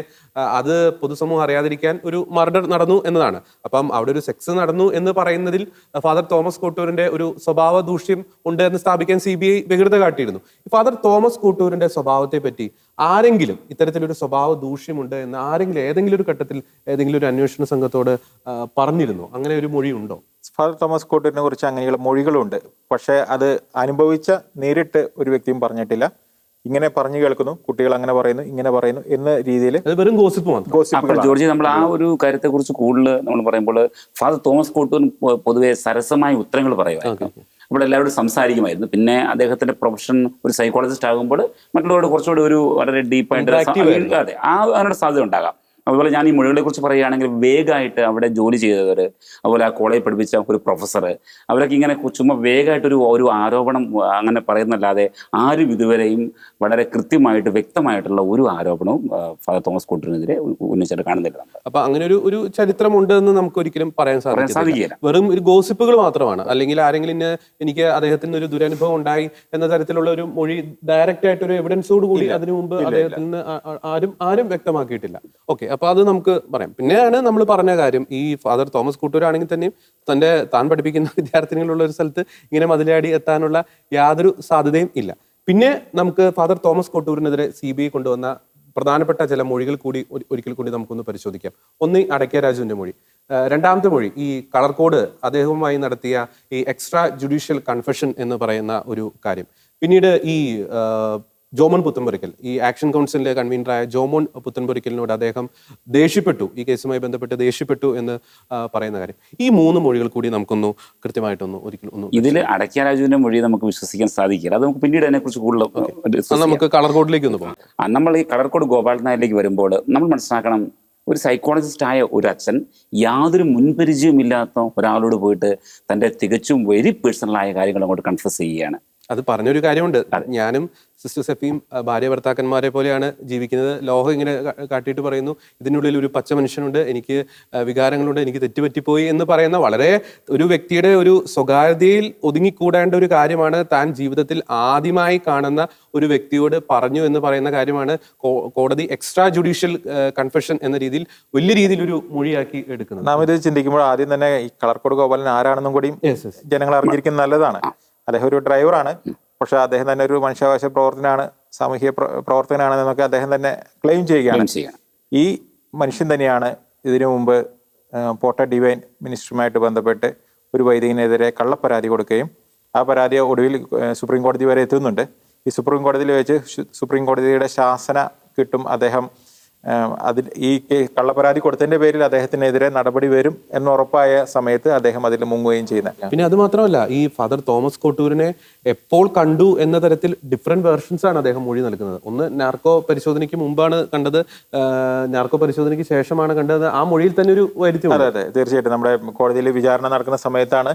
Speaker 1: അത് പൊതുസമൂഹം അറിയാതിരിക്കാൻ ഒരു മർഡർ നടന്നു എന്നതാണ്. അപ്പം അവിടെ ഒരു സെക്സ് നടന്നു എന്ന് പറയുന്നതിൽ ഫാദർ തോമസ് കോട്ടൂരിന്റെ ഒരു സ്വഭാവ ദൂഷ്യം ഉണ്ട് എന്ന് സ്ഥാപിക്കാൻ സി ബി ഐ വ്യഗ്രത കാട്ടിയിരുന്നു ഫാദർ തോമസ് കൂട്ടൂരിന്റെ സ്വഭാവത്തെ പറ്റി ആരെങ്കിലും ഇത്തരത്തിലൊരു സ്വഭാവ ദൂഷ്യമുണ്ട് എന്ന് ആരെങ്കിലും ഏതെങ്കിലും ഒരു ഘട്ടത്തിൽ ഏതെങ്കിലും ഒരു അന്വേഷണ സംഘത്തോട് പറഞ്ഞിരുന്നു? അങ്ങനെ ഒരു മൊഴി ഉണ്ടോ?
Speaker 3: ഫാദർ തോമസ് കൂട്ടൂരിനെ കുറിച്ച് അങ്ങനെയുള്ള മൊഴികളുണ്ട്. പക്ഷേ അത് അനുഭവിച്ച നേരിട്ട് ഒരു വ്യക്തിയും പറഞ്ഞിട്ടില്ല. ഇങ്ങനെ പറഞ്ഞു കേൾക്കുന്നു കുട്ടികൾ അങ്ങനെ പറയുന്നു ഇങ്ങനെ പറയുന്നു എന്ന രീതിയിൽ
Speaker 1: വെറും ഗോസിപ്പ് മാത്രം.
Speaker 2: അപ്പോൾ ജോർജി നമ്മൾ ആ ഒരു കാര്യത്തെ കുറിച്ച് കൂടുതൽ നമ്മൾ പറയുമ്പോൾ ഫാദർ തോമസ് കോട്ടൂൻ പൊ- പൊതുവെ സരസമായ ഉത്തരങ്ങൾ പറയുമായിരുന്നു അപ്പോൾ എല്ലാവരോടും സംസാരിക്കുമായിരുന്നു പിന്നെ അദ്ദേഹത്തിന്റെ പ്രൊഫഷൻ ഒരു സൈക്കോളജിസ്റ്റ് ആകുമ്പോൾ മറ്റുള്ളവരോട് കുറച്ചുകൂടി ഒരു വളരെ ഡീപ്പായിട്ട്. അതെ ആ അതിനോട് സാധ്യത ഉണ്ടാകാം അതുപോലെ ഞാൻ ഈ മൊഴികളെ കുറിച്ച് പറയുകയാണെങ്കിൽ വേഗമായിട്ട് അവിടെ ജോലി ചെയ്തവർ അതുപോലെ ആ കോളേജ് പഠിപ്പിച്ച ഒരു പ്രൊഫസർ അവരൊക്കെ ഇങ്ങനെ ചുമ്മാ വേഗമായിട്ടൊരു ഒരു ആരോപണം അങ്ങനെ പറയുന്നല്ലാതെ ആരും ഇതുവരെയും വളരെ കൃത്യമായിട്ട് വ്യക്തമായിട്ടുള്ള ഒരു ആരോപണവും ഫാദർ തോമസ് കൂട്ടറിനെതിരെ ഉന്നയിച്ചിട്ട് കാണുന്നില്ല.
Speaker 1: അപ്പൊ അങ്ങനെ ഒരു ഒരു ചരിത്രമുണ്ട് എന്ന് നമുക്ക് ഒരിക്കലും പറയാൻ സാധിക്കില്ല. വെറും ഒരു ഗോസിപ്പുകൾ മാത്രമാണ്. അല്ലെങ്കിൽ ആരെങ്കിലും ഇന്ന് എനിക്ക് അദ്ദേഹത്തിന് ഒരു ദുരനുഭവം ഉണ്ടായി എന്ന തരത്തിലുള്ള ഒരു മൊഴി ഡയറക്റ്റ് ആയിട്ട് ഒരു എവിഡൻസോട് കൂടി അതിനു മുമ്പ് ആ- ആരും ആരും വ്യക്തമാക്കിയിട്ടില്ല. ഓക്കെ അപ്പൊ അത് നമുക്ക് പറയാം. പിന്നെയാണ് നമ്മൾ പറഞ്ഞ കാര്യം ഈ ഫാദർ തോമസ് കൂട്ടൂരാണെങ്കിൽ തന്നെയും തന്റെ താൻ പഠിപ്പിക്കുന്ന വിദ്യാർത്ഥിനികളുള്ള ഒരു സ്ഥലത്ത് ഇങ്ങനെ മതിലാടി എത്താനുള്ള യാതൊരു സാധ്യതയും ഇല്ല. പിന്നെ നമുക്ക് ഫാദർ തോമസ് കോട്ടൂരിനെതിരെ സി ബി ഐ കൊണ്ടുവന്ന പ്രധാനപ്പെട്ട ചില മൊഴികൾ കൂടി ഒരിക്കൽ കൂടി നമുക്കൊന്ന് പരിശോധിക്കാം. ഒന്ന് അടക്കിയ രാജുവിന്റെ മൊഴി. രണ്ടാമത്തെ മൊഴി ഈ കളർ കോഡ് അദ്ദേഹവുമായി നടത്തിയ ഈ എക്സ്ട്രാ ജുഡീഷ്യൽ കൺഫെഷൻ എന്ന് പറയുന്ന ഒരു കാര്യം. പിന്നീട് ഈ ജോമോൻ പുത്തൻപുരയ്ക്കൽ ഈ ആക്ഷൻ കൗൺസിലിലെ കൺവീനറായ ജോമോൻ പുത്തൻപുരയ്ക്കലിനോട് അദ്ദേഹം ദേഷ്യപ്പെട്ടു. ഈ കേസുമായി ബന്ധപ്പെട്ട് ദേഷ്യപ്പെട്ടു എന്ന് പറയുന്ന കാര്യം. ഈ മൂന്ന് മൊഴികൾ കൂടി നമുക്കൊന്ന് കൃത്യമായിട്ടൊന്ന് ഒരിക്കലും ഒന്ന്
Speaker 2: ഇതിൽ അടയ്ക്ക രാജുവിന്റെ മൊഴി നമുക്ക് വിശ്വസിക്കാൻ സാധിക്കില്ല. അത് നമുക്ക് പിന്നീട് അതിനെക്കുറിച്ച് കൂടുതൽ discuss
Speaker 1: അത് നമുക്ക് കളർ കോഡിലേക്ക് ഒന്ന് പോകാം.
Speaker 2: നമ്മൾ ഈ കളർകോട് ഗോപാലൻ നായരിലേക്ക് വരുമ്പോൾ നമ്മൾ മനസ്സിലാക്കണം ഒരു സൈക്കോളജിസ്റ്റ് ആയ ഒരു അച്ഛൻ യാതൊരു മുൻപരിചയമില്ലാത്ത ഒരാളോട് പോയിട്ട് തന്റെ തികച്ചും വെരി പേഴ്സണലായ കാര്യങ്ങൾ അങ്ങോട്ട് കൺഫ്യൂസ് ചെയ്യുകയാണ്.
Speaker 1: അത് പറഞ്ഞൊരു കാര്യമുണ്ട്. ഞാനും സിസ്റ്റർ സെഫിയും ഭാര്യ ഭർത്താക്കന്മാരെ പോലെയാണ് ജീവിക്കുന്നത്. ലോഹം ഇങ്ങനെ കാട്ടിയിട്ട് പറയുന്നു ഇതിനുള്ളിൽ ഒരു പച്ച മനുഷ്യനുണ്ട്. എനിക്ക് വികാരങ്ങളുണ്ട്. എനിക്ക് തെറ്റുപറ്റിപ്പോയി എന്ന് പറയുന്ന വളരെ ഒരു വ്യക്തിയുടെ ഒരു സ്വകാര്യതയിൽ ഒതുങ്ങിക്കൂടേണ്ട ഒരു കാര്യമാണ് താൻ ജീവിതത്തിൽ ആദ്യമായി കാണുന്ന ഒരു വ്യക്തിയോട് പറഞ്ഞു എന്ന് പറയുന്ന കാര്യമാണ് കോടതി എക്സ്ട്രാ ജുഡീഷ്യൽ കൺഫെഷൻ എന്ന രീതിയിൽ വലിയ രീതിയിൽ ഒരു മൊഴിയാക്കി എടുക്കുന്നത്.
Speaker 3: നാം ഇത് ചിന്തിക്കുമ്പോൾ ആദ്യം തന്നെ ഈ കളർക്കോട് ഗോപാലൻ ആരാണെന്നും
Speaker 1: yes.
Speaker 3: ജനങ്ങൾ അറിഞ്ഞിരിക്കുന്നത് നല്ലതാണ്. അദ്ദേഹം ഒരു ഡ്രൈവറാണ്. പക്ഷെ അദ്ദേഹം തന്നെ ഒരു മനുഷ്യാവകാശ പ്രവർത്തനാണ് സാമൂഹ്യ പ്രവർത്തനാണ് എന്നൊക്കെ അദ്ദേഹം തന്നെ ക്ലെയിം ചെയ്യുകയാണ്. ഈ മനുഷ്യൻ തന്നെയാണ് ഇതിനു മുമ്പ് പോട്ട ഡിവൈൻ മിനിസ്റ്ററുമായിട്ട് ബന്ധപ്പെട്ട് ഒരു വൈദികനെതിരെ കള്ളപ്പരാതി കൊടുക്കുകയും ആ പരാതി ഒടുവിൽ സുപ്രീം കോടതി വരെ എത്തുന്നുണ്ട്. ഈ സുപ്രീം കോടതിയിൽ വെച്ച് സുപ്രീം കോടതിയുടെ ശാസന കിട്ടും അദ്ദേഹം അതിൽ ഈ കള്ളപരാതി കള്ളപ്പരാതി കൊടുത്തതിന്റെ പേരിൽ അദ്ദേഹത്തിനെതിരെ നടപടി വരും എന്ന് ഉറപ്പായ സമയത്ത് അദ്ദേഹം അതിൽ മുങ്ങുകയും ചെയ്യുന്ന
Speaker 1: പിന്നെ അത് മാത്രമല്ല ഈ ഫാദർ തോമസ് കോട്ടൂരിനെ എപ്പോൾ കണ്ടു എന്ന തരത്തിൽ ഡിഫറെന്റ് വേർഷൻസ് ആണ് അദ്ദേഹം മൊഴി നൽകുന്നത്. ഒന്ന് നാർക്കോ പരിശോധനയ്ക്ക് മുമ്പാണ് കണ്ടത് നാർക്കോ പരിശോധനയ്ക്ക് ശേഷമാണ് കണ്ടത്. ആ മൊഴിയിൽ തന്നെ ഒരു വരുത്തി
Speaker 3: അതെ അതെ തീർച്ചയായിട്ടും. നമ്മുടെ കോടതിയിൽ വിചാരണ നടക്കുന്ന സമയത്താണ്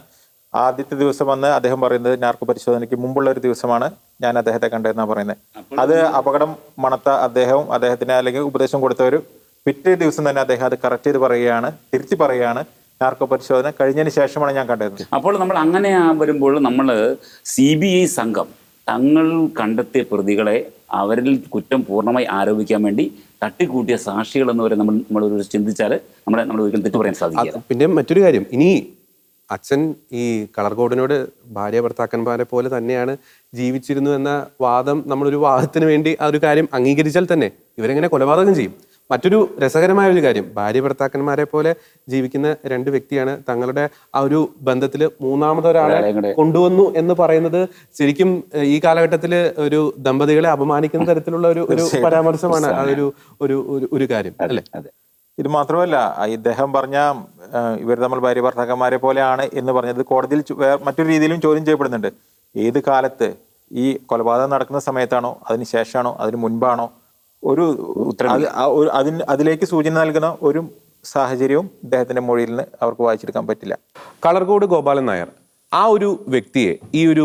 Speaker 3: ആദ്യത്തെ ദിവസം വന്ന് അദ്ദേഹം പറയുന്നത് നാർക്കോ പരിശോധനയ്ക്ക് മുമ്പുള്ള ഒരു ദിവസമാണ് ഞാൻ അദ്ദേഹത്തെ കണ്ടതെന്നാണ് പറയുന്നത്. അത് അപകടം മണത്ത അദ്ദേഹവും അദ്ദേഹത്തിന് അല്ലെങ്കിൽ ഉപദേശം കൊടുത്തവരും പിറ്റേ ദിവസം തന്നെ അദ്ദേഹം അത് കറക്റ്റ് ചെയ്ത് പറയുകയാണ് തിരുത്തി പറയുകയാണ് നാർക്കോ പരിശോധന കഴിഞ്ഞതിന് ശേഷമാണ് ഞാൻ കണ്ടത്
Speaker 2: അപ്പോൾ നമ്മൾ അങ്ങനെ വരുമ്പോൾ നമ്മൾ സി ബി ഐ സംഘം തങ്ങൾ കണ്ടെത്തിയ പ്രതികളെ അവരിൽ കുറ്റം പൂർണമായി ആരോപിക്കാൻ വേണ്ടി തട്ടിക്കൂട്ടിയ സാക്ഷികൾ എന്ന് വരെ നമ്മൾ നമ്മൾ ഒരു ചിന്തിച്ചാൽ നമ്മളെ നമ്മൾ ഒരിക്കലും തെറ്റു പറയാൻ സാധിക്കില്ല.
Speaker 1: പിന്നെ മറ്റൊരു കാര്യം ഇനി അച്ഛൻ ഈ കളർ കോഡിനോട് ഭാര്യ ഭർത്താക്കന്മാരെ പോലെ തന്നെയാണ് ജീവിച്ചിരുന്നു എന്ന വാദം നമ്മളൊരു വാദത്തിന് വേണ്ടി ആ ഒരു കാര്യം അംഗീകരിച്ചാൽ തന്നെ ഇവരെങ്ങനെ കൊലപാതകം ചെയ്യും? മറ്റൊരു രസകരമായ ഒരു കാര്യം ഭാര്യ ഭർത്താക്കന്മാരെ പോലെ ജീവിക്കുന്ന രണ്ട് വ്യക്തിയാണ് തങ്ങളുടെ ആ ഒരു ബന്ധത്തിൽ മൂന്നാമതൊരാളെ കൊണ്ടുവന്നു എന്ന് പറയുന്നത് ശരിക്കും ഈ കാലഘട്ടത്തിൽ ഒരു ദമ്പതികളെ അപമാനിക്കുന്ന തരത്തിലുള്ള ഒരു ഒരു പരാമർശമാണ് ആ ഒരു ഒരു ഒരു- കാര്യം അല്ലേ?
Speaker 2: അതെ.
Speaker 3: ഇത് മാത്രമല്ല ഇദ്ദേഹം പറഞ്ഞ ഇവർ നമ്മൾ ഭാര്യ ഭർത്താക്കന്മാരെ പോലെയാണ് എന്ന് പറഞ്ഞത് കോടതിയിൽ മറ്റൊരു രീതിയിലും ചോദ്യം ചെയ്യപ്പെടുന്നുണ്ട്. ഏത് കാലത്ത് ഈ കൊലപാതകം നടക്കുന്ന സമയത്താണോ അതിന് ശേഷമാണോ അതിന് മുൻപാണോ ഒരു അതിന് അതിലേക്ക് സൂചന നൽകുന്ന ഒരു സാഹചര്യവും ഇദ്ദേഹത്തിന്റെ മൊഴിയിൽ നിന്ന് അവർക്ക് വായിച്ചെടുക്കാൻ പറ്റില്ല.
Speaker 1: കളർകോട് ഗോപാലൻ നായർ ആ ഒരു വ്യക്തിയെ ഈ ഒരു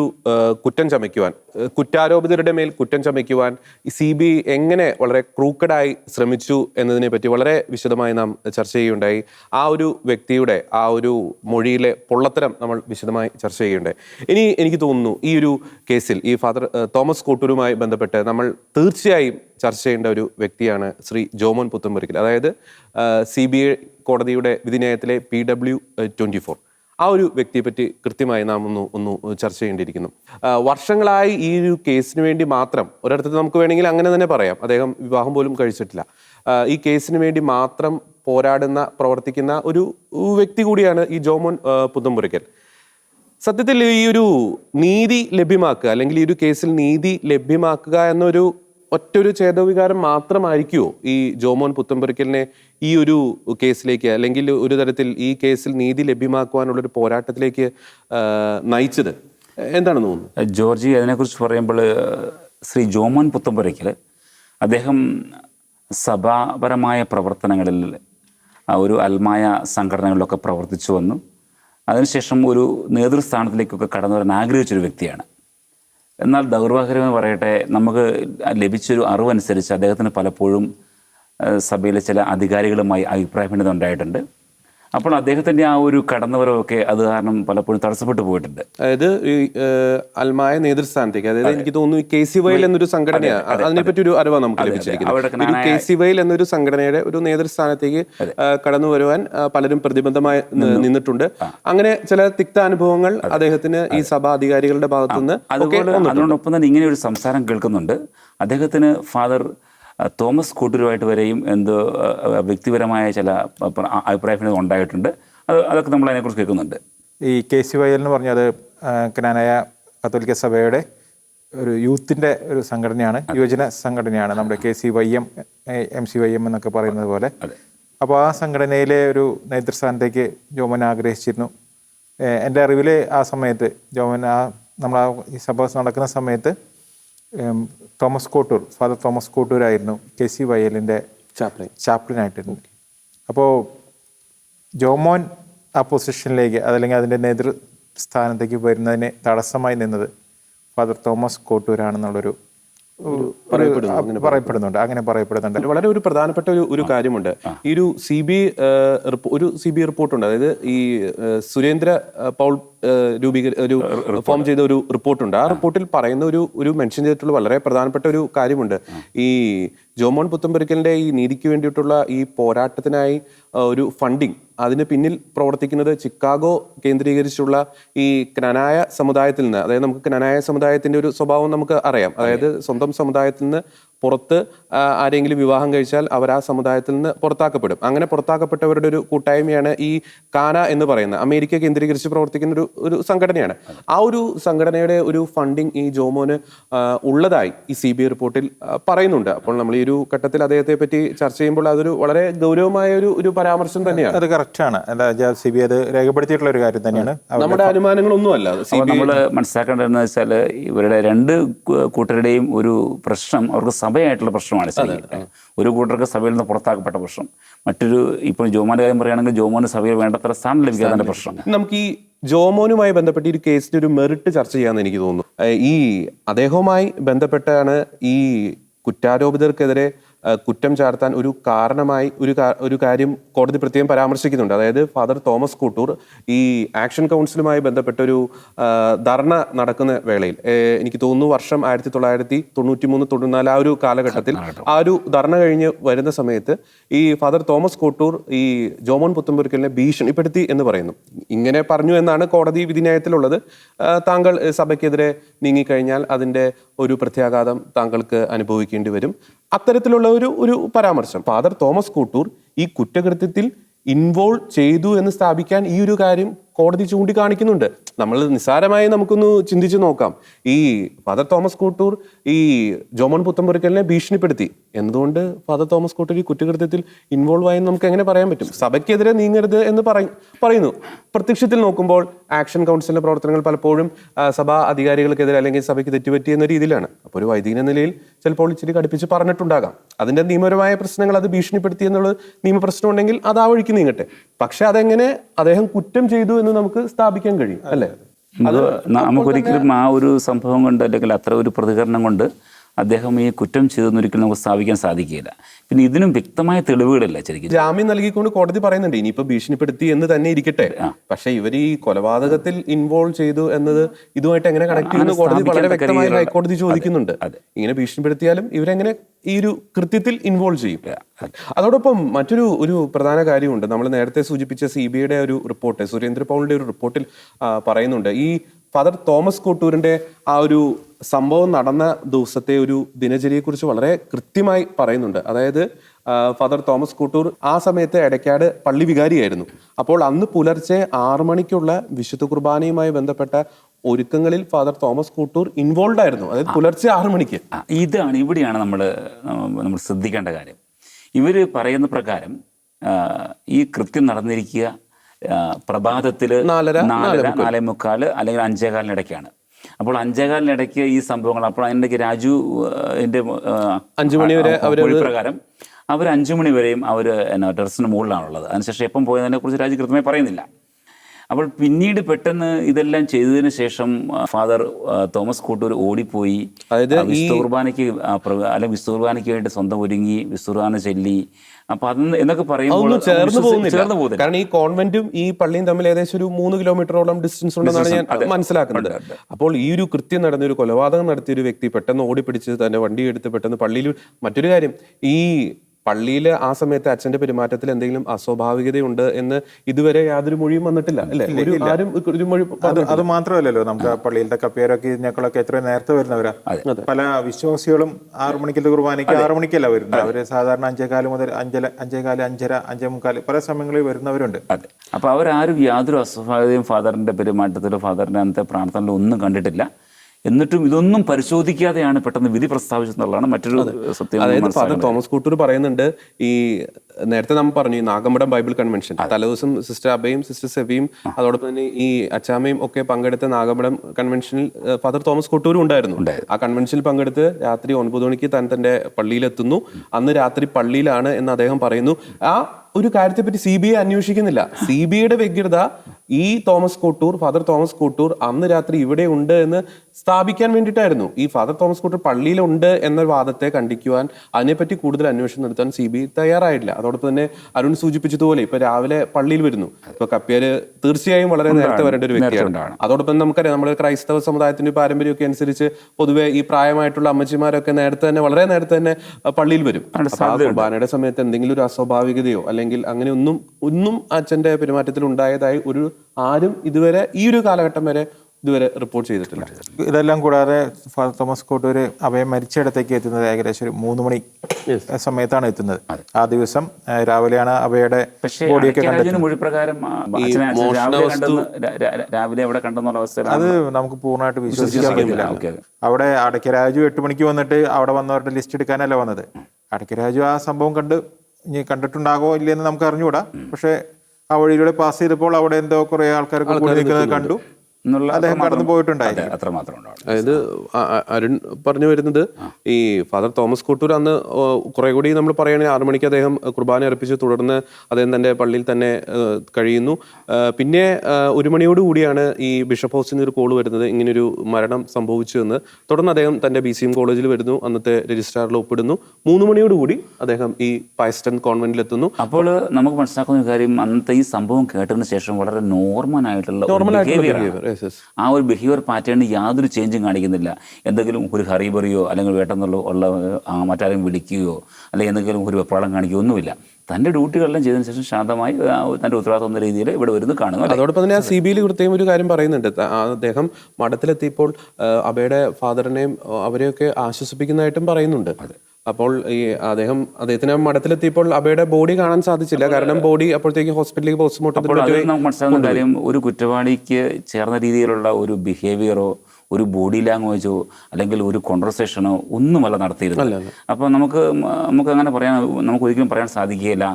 Speaker 1: കുറ്റം ചമയ്ക്കുവാൻ കുറ്റാരോപിതരുടെ മേൽ കുറ്റം ചമയ്ക്കുവാൻ സി ബി എങ്ങനെ വളരെ ക്രൂക്കഡായി ശ്രമിച്ചു എന്നതിനെ പറ്റി വളരെ വിശദമായി നാം ചർച്ച ചെയ്യുകയുണ്ടായി. ആ ഒരു വ്യക്തിയുടെ ആ ഒരു മൊഴിയിലെ പൊള്ളത്തരം നമ്മൾ വിശദമായി ചർച്ച ചെയ്യുകയുണ്ടായി. ഇനി എനിക്ക് തോന്നുന്നു ഈ ഒരു കേസിൽ ഈ ഫാദർ തോമസ് കോട്ടൂരുമായി ബന്ധപ്പെട്ട് നമ്മൾ തീർച്ചയായും ചർച്ച ചെയ്യേണ്ട ഒരു വ്യക്തിയാണ് ശ്രീ ജോമോൻ പുത്തമ്പുരക്കിൽ അതായത് സി ബി ഐ കോടതിയുടെ വിധിന്യായത്തിലെ പി ഡബ്ല്യു ട്വന്റി ഫോർ ആ ഒരു വ്യക്തിയെപ്പറ്റി കൃത്യമായി നാം ഒന്ന് ഒന്ന് ചർച്ച ചെയ്യേണ്ടിയിരിക്കുന്നു. വർഷങ്ങളായി ഈ ഒരു കേസിന് വേണ്ടി മാത്രം ഒരിടത്ത് നമുക്ക് വേണമെങ്കിൽ അങ്ങനെ തന്നെ പറയാം അദ്ദേഹം വിവാഹം പോലും കഴിച്ചിട്ടില്ല. ഈ കേസിന് വേണ്ടി മാത്രം പോരാടുന്ന പ്രവർത്തിക്കുന്ന ഒരു വ്യക്തി കൂടിയാണ് ഈ ജോമോൻ പുത്തമ്പുരയ്ക്കൽ സത്യത്തിൽ ഈ ഒരു നീതി ലഭ്യമാക്കുക അല്ലെങ്കിൽ ഈ ഒരു കേസിൽ നീതി ലഭ്യമാക്കുക എന്നൊരു ഒറ്റൊരു ചേതോവികാരം മാത്രമായിരിക്കുമോ ഈ ജോമോൻ പുത്തമ്പരിക്കലിനെ ഈ ഒരു കേസിലേക്ക് അല്ലെങ്കിൽ ഒരു തരത്തിൽ ഈ കേസിൽ നീതി ലഭ്യമാക്കുവാനുള്ള ഒരു പോരാട്ടത്തിലേക്ക് നയിച്ചത്? എന്താണെന്ന് തോന്നുന്നു
Speaker 2: ജോർജി അതിനെക്കുറിച്ച് പറയുമ്പോൾ ശ്രീ ജോമോൻ പുത്തമ്പുരയ്ക്കൽ അദ്ദേഹം സഭാപരമായ പ്രവർത്തനങ്ങളിൽ ഒരു അൽമായ സംഘടനകളിലൊക്കെ പ്രവർത്തിച്ചു വന്നു. അതിനുശേഷം ഒരു നേതൃസ്ഥാനത്തിലേക്കൊക്കെ കടന്നു വരാൻ ആഗ്രഹിച്ചൊരു വ്യക്തിയാണ്. എന്നാൽ ദൗർഭാഗ്യകരമായി പറയട്ടെ നമുക്ക് ലഭിച്ചൊരു അറിവനുസരിച്ച് അദ്ദേഹത്തിന് പലപ്പോഴും സഭയിലെ ചില അധികാരികളുമായി അഭിപ്രായഭിന്നത ഉണ്ടായിട്ടുണ്ട്. അപ്പോൾ അദ്ദേഹത്തിന്റെ ആ ഒരു കടന്നുവരവൊക്കെ അത് കാരണം പലപ്പോഴും തടസ്സപ്പെട്ടു പോയിട്ടുണ്ട്.
Speaker 1: അതായത് ഈ അൽമായ നേതൃസ്ഥാനത്തേക്ക് അതായത് എനിക്ക് തോന്നുന്നു കെ സി വൈൽ എന്നൊരു സംഘടനയാണ്. അതിനെപ്പറ്റി ഒരു അറിവാണ് നമുക്ക് ലഭിച്ചിരിക്കുന്നത് ഒരു കെ സി വൈൽ എന്നൊരു സംഘടനയുടെ ഒരു നേതൃസ്ഥാനത്തേക്ക് കടന്നു വരുവാൻ പലരും പ്രതിബന്ധമായി നിന്നിട്ടുണ്ട്. അങ്ങനെ ചില തിക്ത അനുഭവങ്ങൾ അദ്ദേഹത്തിന് ഈ സഭാ അധികാരികളുടെ ഭാഗത്തുനിന്ന്
Speaker 2: അതുപോലെ അതിനോടൊപ്പം തന്നെ ഇങ്ങനെ ഒരു സംസാരം കേൾക്കുന്നുണ്ട്. അദ്ദേഹത്തിന് ഫാദർ തോമസ് കൂട്ടരുമായിട്ട് വരെയും എന്തോ വ്യക്തിപരമായ ചില അഹ്, അഭിപ്രായ ഉണ്ടായിട്ടുണ്ട്. അത് അതൊക്കെ നമ്മൾ അതിനെക്കുറിച്ച് കേൾക്കുന്നുണ്ട്.
Speaker 3: ഈ കെ സി വൈ എൽ എന്ന് പറഞ്ഞത് ക്നാനായ കത്തോലിക്ക സഭയുടെ ഒരു യൂത്തിന്റെ ഒരു സംഘടനയാണ് യുവജന സംഘടനയാണ്. നമ്മുടെ K C Y M M C Y M എന്നൊക്കെ പറയുന്നത് പോലെ. അപ്പോൾ ആ സംഘടനയിലെ ഒരു നേതൃസ്ഥാനത്തേക്ക് ജോമൻ ആഗ്രഹിച്ചിരുന്നു. എന്റെ അറിവിൽ ആ സമയത്ത് ജോമൻ ആ നമ്മൾ ആ ഈ സഭ നടക്കുന്ന സമയത്ത് തോമസ് കോട്ടൂർ ഫാദർ തോമസ് കോട്ടൂരായിരുന്നു കെ സി വയലിന്റെ
Speaker 1: ചാപ്ലിൻ
Speaker 3: ചാപ്ലിനായിട്ടിരുന്നു അപ്പോൾ ജോമോൻ ആ പൊസിഷനിലേക്ക് അതല്ലെങ്കിൽ അതിന്റെ നേതൃസ്ഥാനത്തേക്ക് വരുന്നതിന് തടസ്സമായി നിന്നത് ഫാദർ തോമസ് കോട്ടൂരാണെന്നുള്ളൊരു പറയപ്പെടുന്നുണ്ട് അങ്ങനെ പറയപ്പെടുന്നുണ്ട്.
Speaker 1: വളരെ ഒരു പ്രധാനപ്പെട്ട ഒരു ഒരു കാര്യമുണ്ട്. ഈ ഒരു സി ബി ഒരു സി ബി റിപ്പോർട്ടുണ്ട്. അതായത് ഈ സുരേന്ദ്ര പൗൾ രൂപീകരി ഒരു ഫോം ചെയ്ത ഒരു റിപ്പോർട്ടുണ്ട്. ആ റിപ്പോർട്ടിൽ പറയുന്ന ഒരു ഒരു മെൻഷൻ ചെയ്തിട്ടുള്ള വളരെ പ്രധാനപ്പെട്ട ഒരു കാര്യമുണ്ട്. ഈ ജോമോൻ പുത്തമ്പരിക്കലിന്റെ ഈ നീതിക്ക് വേണ്ടിയിട്ടുള്ള ഈ പോരാട്ടത്തിനായി ഒരു ഫണ്ടിങ് അതിന് പിന്നിൽ പ്രവർത്തിക്കുന്നത് ചിക്കാഗോ കേന്ദ്രീകരിച്ചുള്ള ഈ ക്നനായ സമുദായത്തിൽ നിന്ന് അതായത് നമുക്ക് ക്നനായ സമുദായത്തിന്റെ ഒരു സ്വഭാവം നമുക്ക് അറിയാം. അതായത് സ്വന്തം സമുദായത്തിൽ നിന്ന് പുറത്ത് ആരെങ്കിലും വിവാഹം കഴിച്ചാൽ അവർ ആ സമുദായത്തിൽ നിന്ന് പുറത്താക്കപ്പെടും. അങ്ങനെ പുറത്താക്കപ്പെട്ടവരുടെ ഒരു കൂട്ടായ്മയാണ് ഈ കാന എന്ന് പറയുന്നത്. അമേരിക്ക കേന്ദ്രീകരിച്ച് പ്രവർത്തിക്കുന്ന ഒരു ഒരു സംഘടനയാണ്. ആ ഒരു സംഘടനയുടെ ഒരു ഫണ്ടിങ് ഈ ജോമോന് ഉള്ളതായി ഈ സി ബി ഐ റിപ്പോർട്ടിൽ പറയുന്നുണ്ട്. അപ്പോൾ നമ്മൾ ഈ ഒരു ഘട്ടത്തിൽ അദ്ദേഹത്തെ പറ്റി ചർച്ച ചെയ്യുമ്പോൾ അതൊരു വളരെ ഗൗരവമായ ഒരു ഒരു പരാമർശം തന്നെയാണ്.
Speaker 3: അത് കറക്റ്റാണ്. സി ബി ഐ അത് രേഖപ്പെടുത്തിയിട്ടുള്ള ഒരു കാര്യം തന്നെയാണ്.
Speaker 1: നമ്മുടെ അനുമാനങ്ങളൊന്നുമല്ല. അത് സി
Speaker 2: ബി നമ്മൾ മനസ്സിലാക്കേണ്ടതെന്ന് വെച്ചാൽ ഇവരുടെ രണ്ട് കൂട്ടരുടെയും ഒരു പ്രശ്നം അവർക്ക് സഭയായിട്ടുള്ള പ്രശ്നമാണ് ശരിക്കും ഒരു കൂട്ടർക്ക് സഭയിൽ നിന്ന് പുറത്താക്കപ്പെട്ട പ്രശ്നം. മറ്റൊരു ഇപ്പോൾ ജോമോന്റെ കാര്യം പറയുകയാണെങ്കിൽ ജോമോന് സഭയിൽ വേണ്ടത്ര സ്ഥാനം ലഭിക്കാത്തതിന്റെ പ്രശ്നം.
Speaker 1: നമുക്ക് ഈ ജോമോനുമായി ബന്ധപ്പെട്ട് ഈ ഒരു കേസിന്റെ ഒരു മെറിറ്റ് ചർച്ച ചെയ്യാമെന്ന് എനിക്ക് തോന്നുന്നു. ഈ അദ്ദേഹവുമായി ബന്ധപ്പെട്ടാണ് ഈ കുറ്റാരോപിതർക്കെതിരെ കുറ്റം ചാർത്താൻ ഒരു കാരണമായി ഒരു ഒരു കാര്യം കോടതി പ്രത്യേകം പരാമർശിക്കുന്നുണ്ട്. അതായത് ഫാദർ തോമസ് കൂട്ടൂർ ഈ ആക്ഷൻ കൗൺസിലുമായി ബന്ധപ്പെട്ട ഒരു ധർണ നടക്കുന്ന വേളയിൽ എനിക്ക് തോന്നുന്നു വർഷം ആയിരത്തി തൊള്ളായിരത്തി തൊണ്ണൂറ്റി മൂന്ന് തൊണ്ണൂറ്റിനാല് ആ ഒരു കാലഘട്ടത്തിൽ ആ ഒരു ധർണ കഴിഞ്ഞ് വരുന്ന സമയത്ത് ഈ ഫാദർ തോമസ് കോട്ടൂർ ഈ ജോമോൻ പുത്തമ്പുരക്കലിനെ ഭീഷണിപ്പെടുത്തി എന്ന് പറയുന്നു. ഇങ്ങനെ പറഞ്ഞു എന്നാണ് കോടതി വിധിന്യായത്തിലുള്ളത്. താങ്കൾ സഭയ്ക്കെതിരെ നീങ്ങിക്കഴിഞ്ഞാൽ അതിന്റെ ഒരു പ്രത്യാഘാതം താങ്കൾക്ക് അനുഭവിക്കേണ്ടി വരും. അത്തരത്തിലുള്ള ഒരു ഒരു പരാമർശം. ഫാദർ തോമസ് കൂട്ടൂർ ഈ കുറ്റകൃത്യത്തിൽ ഇൻവോൾവ് ചെയ്തു എന്ന് സ്ഥാപിക്കാൻ ഈ ഒരു കാര്യം കോടതി ചൂണ്ടിക്കാണിക്കുന്നുണ്ട്. നമ്മൾ നിസ്സാരമായി നമുക്കൊന്ന് ചിന്തിച്ചു നോക്കാം. ഈ ഫാദർ തോമസ് കോട്ടൂർ ഈ ജോമോൻ പുത്തമ്പുരക്കലിനെ ഭീഷണിപ്പെടുത്തി. എന്തുകൊണ്ട് ഫാദർ തോമസ് കൂട്ടൂർ ഈ കുറ്റകൃത്യത്തിൽ ഇൻവോൾവ് ആയെന്ന് നമുക്ക് എങ്ങനെ പറയാൻ പറ്റും? സഭയ്ക്കെതിരെ നീങ്ങരുത് എന്ന് പറയും പറയുന്നു. പ്രത്യക്ഷത്തിൽ നോക്കുമ്പോൾ ആക്ഷൻ കൗൺസിലിന്റെ പ്രവർത്തനങ്ങൾ പലപ്പോഴും സഭാ അധികാരികൾക്കെതിരെ അല്ലെങ്കിൽ സഭയ്ക്ക് തെറ്റുപറ്റി എന്ന രീതിയിലാണ്. അപ്പോൾ ഒരു വൈദികൻ എന്ന നിലയിൽ ചിലപ്പോൾ ഇച്ചിരി കടുപ്പിച്ച് പറഞ്ഞിട്ടുണ്ടാകാം. അതിന്റെ നിയമപരമായ പ്രശ്നങ്ങൾ അത് ഭീഷണിപ്പെടുത്തി എന്നുള്ളത് നിയമപ്രശ്നം ഉണ്ടെങ്കിൽ അത് ആ വഴിക്ക് നീങ്ങട്ടെ. പക്ഷെ അതെങ്ങനെ അദ്ദേഹം കുറ്റം ചെയ്തു എന്ന് നമുക്ക് സ്ഥാപിക്കാൻ കഴിയും അല്ലേ?
Speaker 2: അത് നമുക്കൊരിക്കലും ആ ഒരു സംഭവം കൊണ്ട് അല്ലെങ്കിൽ അത്ര ഒരു പ്രതികരണം കൊണ്ട് അദ്ദേഹം ഈ കുറ്റം ചെയ്തെന്ന് ഒരിക്കലും നമുക്ക് സ്ഥാപിക്കാൻ സാധിക്കില്ല പിന്നെ ഇതിനും വ്യക്തമായ തെളിവുകളല്ല ശരിക്കും.
Speaker 1: ജാമ്യം നൽകിക്കൊണ്ട് കോടതി പറയുന്നുണ്ട് ഇനിയിപ്പോ ഭീഷണിപ്പെടുത്തി എന്ന് തന്നെ ഇരിക്കട്ടെ. പക്ഷെ ഇവർ ഈ കൊലപാതകത്തിൽ ഇൻവോൾവ് ചെയ്തു എന്നത് ഇതുമായിട്ട് എങ്ങനെ കണക്ട് ചെയ്യുന്നു കോടതി വളരെ വ്യക്തമായി ഹൈക്കോടതി ചോദിക്കുന്നുണ്ട്.
Speaker 2: അതെ.
Speaker 1: ഇങ്ങനെ ഭീഷണിപ്പെടുത്തിയാലും ഇവരെങ്ങനെ ഈ ഒരു കൃത്യത്തിൽ ഇൻവോൾവ് ചെയ്യും. അതോടൊപ്പം മറ്റൊരു ഒരു പ്രധാന കാര്യമുണ്ട്. നമ്മൾ നേരത്തെ സൂചിപ്പിച്ച സി ബി ഐയുടെ ഒരു റിപ്പോർട്ട് സുരേന്ദ്ര പൗളിന്റെ ഒരു റിപ്പോർട്ടിൽ പറയുന്നുണ്ട്. ഈ ഫാദർ തോമസ് കോട്ടൂരിന്റെ ആ ഒരു സംഭവം നടന്ന ദിവസത്തെ ഒരു ദിനചര്യയെക്കുറിച്ച് വളരെ കൃത്യമായി പറയുന്നുണ്ട്. അതായത് ഫാദർ തോമസ് കൂട്ടൂർ ആ സമയത്ത് എടക്കാട് പള്ളി വികാരിയായിരുന്നു. അപ്പോൾ അന്ന് പുലർച്ചെ ആറു മണിക്കുള്ള വിശുദ്ധ കുർബാനയുമായി ബന്ധപ്പെട്ട ഒരുക്കങ്ങളിൽ ഫാദർ തോമസ് കൂട്ടൂർ ഇൻവോൾവ് ആയിരുന്നു. അതായത് പുലർച്ചെ ആറു മണിക്ക്.
Speaker 2: ഇതാണ് ഇവിടെയാണ് നമ്മൾ നമ്മൾ ശ്രദ്ധിക്കേണ്ട കാര്യം. ഇവർ പറയുന്ന പ്രകാരം ഈ കൃത്യം നടന്നിരിക്കുക പ്രഭാതത്തിൽ
Speaker 1: നാലര,
Speaker 2: നാലേ മുക്കാൽ അല്ലെങ്കിൽ അഞ്ചേകാലിനിടയ്ക്കാണ്. അപ്പോൾ അഞ്ചേകാലിനിടയ്ക്ക് ഈ സംഭവങ്ങൾ അപ്പോൾ അതിനിടയ്ക്ക് രാജു എന്റെ
Speaker 1: അഞ്ചു മണി വരെ
Speaker 2: പ്രകാരം അവർ അഞ്ചു മണി വരെയും അവർ എന്നാ ടെറസിന് മുകളിലാണുള്ളത്. അതിനുശേഷം എപ്പം പോയതിനെ കുറിച്ച് രാജു കൃത്യമായി പറയുന്നില്ല. അപ്പോൾ പിന്നീട് പെട്ടെന്ന് ഇതെല്ലാം ചെയ്തതിന് ശേഷം ഫാദർ തോമസ് കൂട്ടൂർ ഓടിപ്പോയി.
Speaker 1: അതായത്
Speaker 2: അല്ലെങ്കിൽ വിശുദ്ധ കുർബാനയ്ക്ക് വേണ്ടി സ്വന്തം ഒരുങ്ങി വിസ്തുർബാന ചൊല്ലി. അപ്പൊ അത് എന്നൊക്കെ പറയുമ്പോൾ
Speaker 1: ചേർന്ന് പോകുന്നില്ല. കാരണം ഈ കോൺവെന്റും ഈ പള്ളിയും തമ്മിൽ ഏകദേശം ഒരു മൂന്ന് കിലോമീറ്ററോളം ഡിസ്റ്റൻസ് ഉണ്ടെന്നാണ് ഞാൻ മനസ്സിലാക്കുന്നത്. അപ്പോൾ ഈ ഒരു കൃത്യം നടന്ന ഒരു കൊലപാതകം നടത്തിയ ഒരു വ്യക്തി പെട്ടെന്ന് ഓടിപ്പിടിച്ച് തന്നെ വണ്ടി എടുത്ത് പെട്ടെന്ന് പള്ളിയിൽ മറ്റൊരു കാര്യം ഈ പള്ളിയിൽ ആ സമയത്ത് അച്ഛന്റെ പെരുമാറ്റത്തിൽ എന്തെങ്കിലും അസ്വാഭാവികതയുണ്ട് എന്ന് ഇതുവരെ യാതൊരു മൊഴിയും വന്നിട്ടില്ല. അല്ലേ? ആരും ഒരു മൊഴി
Speaker 3: അത് മാത്രമല്ലല്ലോ നമുക്ക് ആ പള്ളിയിലത്തെ കപ്പിയാരൊക്കെ ഇതിനേക്കാളൊക്കെ എത്ര നേരത്തെ വരുന്നവരാ. പല വിശ്വാസികളും ആറു മണിക്കത്തെ കുർബാനയ്ക്ക് ആറു മണിക്കല്ല വരുന്നത്. അവർ സാധാരണ അഞ്ചേകാൽ മുതൽ അഞ്ചല അഞ്ചേകാൽ അഞ്ചര അഞ്ചേ മുക്കാൽ പല സമയങ്ങളിൽ വരുന്നവരുണ്ട്.
Speaker 2: അതെ. അപ്പൊ അവരാരും യാതൊരു അസ്വാഭാവികതയും ഫാദറിന്റെ പെരുമാറ്റത്തിലോ ഫാദറിന്റെ അന്നത്തെ പ്രാർത്ഥനയിലോ ഒന്നും കണ്ടിട്ടില്ല. എന്നിട്ടും ഇതൊന്നും പരിശോധിക്കാതെയാണ് പെട്ടെന്ന് വിധി പ്രസ്താവിച്ചെന്നുള്ളതാണ് മറ്റൊരു സത്യം
Speaker 1: അതായത് ഫാദർ തോമസ് കൂട്ടൂർ പറയുന്നുണ്ട് ഈ നേരത്തെ നമ്മൾ പറഞ്ഞു ഈ നാഗമ്പടം ബൈബിൾ കൺവെൻഷൻ തലേദിവസം സിസ്റ്റർ അബയും സിസ്റ്റർ സെബിയും അതോടൊപ്പം തന്നെ ഈ അച്ചാമയും ഒക്കെ പങ്കെടുത്ത നാഗമ്പടം കൺവെൻഷനിൽ ഫാദർ തോമസ് കൂട്ടൂരും ഉണ്ടായിരുന്നു. ആ കൺവെൻഷനിൽ പങ്കെടുത്ത് രാത്രി ഒൻപത് മണിക്ക് താൻ തന്റെ പള്ളിയിലെത്തുന്നു. അന്ന് രാത്രി പള്ളിയിലാണ് എന്ന് അദ്ദേഹം പറയുന്നു. ആ ഒരു കാര്യത്തെപ്പറ്റി സി ബി ഐ അന്വേഷിക്കുന്നില്ല. സി ബി ഐയുടെ വ്യഗ്രത ഈ തോമസ് കോട്ടൂർ ഫാദർ തോമസ് കോട്ടൂർ അന്ന് രാത്രി ഇവിടെ ഉണ്ട് എന്ന് സ്ഥാപിക്കാൻ വേണ്ടിയിട്ടായിരുന്നു. ഈ ഫാദർ തോമസ് കോട്ടൂർ പള്ളിയിലുണ്ട് എന്ന വാദത്തെ കണ്ടിക്കുവാൻ അതിനെപ്പറ്റി കൂടുതൽ അന്വേഷണം നടത്താൻ സി ബി ഐ തയ്യാറായില്ല അതോടൊപ്പം തന്നെ അരുൺ സൂചിപ്പിച്ചതുപോലെ ഇപ്പൊ രാവിലെ പള്ളിയിൽ വരുന്നു. ഇപ്പൊ കപ്പ്യാര് തീർച്ചയായും വളരെ നേരത്തെ വരേണ്ട ഒരു വ്യക്തിയാണ്. അതോടൊപ്പം നമുക്കറിയാം നമ്മുടെ ക്രൈസ്തവ സമുദായത്തിന്റെ പാരമ്പര്യമൊക്കെ അനുസരിച്ച് പൊതുവെ ഈ പ്രായമായിട്ടുള്ള അമ്മച്ചിമാരൊക്കെ നേരത്തെ തന്നെ വളരെ നേരത്തെ തന്നെ പള്ളിയിൽ വരും. കുർബാനയുടെ സമയത്ത് എന്തെങ്കിലും ഒരു അസ്വാഭാവികതയോ അല്ലെങ്കിൽ അങ്ങനെ ഒന്നും ഒന്നും അച്ഛന്റെ പെരുമാറ്റത്തിൽ ഉണ്ടായതായി ഒരു ആരും ഇതുവരെ ഈ ഒരു കാലഘട്ടം വരെ ഇതുവരെ റിപ്പോർട്ട് ചെയ്തിട്ടില്ല.
Speaker 3: ഇതെല്ലാം കൂടാതെ ഫാദർ തോമസ് കോട്ടൂര് അവയെ മരിച്ചിടത്തേക്ക് എത്തുന്നത് ഏകദേശം ഒരു മൂന്ന് മണി സമയത്താണ് എത്തുന്നത്. ആ ദിവസം രാവിലെയാണ് അവയുടെ
Speaker 2: മൊഴിപ്രകാരം രാവിലെ അവിടെ കണ്ടെന്നുള്ള
Speaker 3: അത് നമുക്ക് പൂർണമായിട്ട് വിശ്വസിക്കാൻ പറ്റില്ല. അവിടെ അടക്കരാജു എട്ട് മണിക്ക് വന്നിട്ട് അവിടെ വന്നവരുടെ ലിസ്റ്റ് എടുക്കാനല്ല വന്നത്. അടക്കരാജു ആ സംഭവം കണ്ട് ഇനി കണ്ടിട്ടുണ്ടാകോ ഇല്ലയെന്ന് നമുക്ക് അറിഞ്ഞുകൂടാ. പക്ഷെ ആ വഴിയിലൂടെ പാസ് ചെയ്തപ്പോൾ അവിടെ എന്തോ കുറേ ആൾക്കാരൊക്കെ കൂടി നിൽക്കുന്നത് കണ്ടു.
Speaker 2: എന്നുള്ള
Speaker 3: അദ്ദേഹം കടന്നു
Speaker 1: അതായത് അരുൺ പറഞ്ഞു വരുന്നത് ഈ ഫാദർ തോമസ് കോട്ടൂർ അന്ന് കുറെ കൂടി നമ്മൾ പറയുകയാണെങ്കിൽ ആറു മണിക്ക് അദ്ദേഹം കുർബാന അർപ്പിച്ച് തുടർന്ന് അദ്ദേഹം തന്റെ പള്ളിയിൽ തന്നെ കഴിയുന്നു. പിന്നെ ഒരു മണിയോടുകൂടിയാണ് ഈ ബിഷപ്പ് ഹൗസിൽ നിന്ന് ഒരു കോൾ വരുന്നത്. ഇങ്ങനൊരു മരണം സംഭവിച്ചു എന്ന്. തുടർന്ന് അദ്ദേഹം തന്റെ ബി സി എം കോളേജിൽ വരുന്നു. അന്നത്തെ രജിസ്ട്രാറിൽ ഒപ്പിടുന്നു. മൂന്ന് മണിയോടുകൂടി അദ്ദേഹം ഈ പയസ്റ്റൺ കോൺവെന്റിൽ എത്തുന്നു.
Speaker 2: അപ്പോൾ നമുക്ക് മനസ്സിലാക്കുന്ന കാര്യം അന്നത്തെ ഈ സംഭവം കേട്ടതിന് ശേഷം വളരെ നോർമൽ ആയിട്ടുള്ള ഒരു ആ ഒരു ബിഹേവിയർ പാറ്റേണിന് യാതൊരു ചേഞ്ചും കാണിക്കുന്നില്ല. എന്തെങ്കിലും ഒരു ഹറിബറിയോ അല്ലെങ്കിൽ വേട്ടെന്നുള്ള ഉള്ള മറ്റാരെങ്കിലും വിളിക്കുകയോ അല്ലെങ്കിൽ എന്തെങ്കിലും ഒരു വെപ്രാളം കാണിക്കുകയോ ഒന്നുമില്ല. തന്റെ ഡ്യൂട്ടികളെല്ലാം ചെയ്തതിനു ശേഷം ശാന്തമായി തന്റെ തന്റെ ഉത്തരവാദിത്വം എന്ന രീതിയിൽ ഇവിടെ വരുന്നു കാണുന്നു
Speaker 1: അതോടൊപ്പം തന്നെ ആ സി ബിയിൽ കൃത്യം ഒരു കാര്യം പറയുന്നുണ്ട്. അദ്ദേഹം മഠത്തിലെത്തിയപ്പോൾ അബയുടെ ഫാദറിനെയും അവരെയൊക്കെ ആശ്വസിപ്പിക്കുന്നതായിട്ടും പറയുന്നുണ്ട്. അപ്പോൾ ഈ അദ്ദേഹം അദ്ദേഹത്തിന് മഠത്തിലെത്തിയപ്പോൾ അബയുടെ ബോഡി കാണാൻ സാധിച്ചില്ല. കാരണം ബോഡി അപ്പോഴത്തേക്ക് ഹോസ്പിറ്റലിലേക്ക് പോസ്റ്റ്മോർട്ടം
Speaker 2: അപ്പോൾ നമുക്ക് മനസ്സിലാകുന്ന കാര്യം ഒരു കുറ്റവാളിക്ക് ചേർന്ന രീതിയിലുള്ള ഒരു ബിഹേവിയറോ ഒരു ബോഡി ലാംഗ്വേജോ അല്ലെങ്കിൽ ഒരു കോൺവെർസേഷനോ ഒന്നുമല്ല നടത്തിയിരുന്നത്. അപ്പോൾ നമുക്ക് നമുക്ക് അങ്ങനെ പറയാൻ നമുക്ക് ഒരിക്കലും പറയാൻ സാധിക്കുകയില്ല.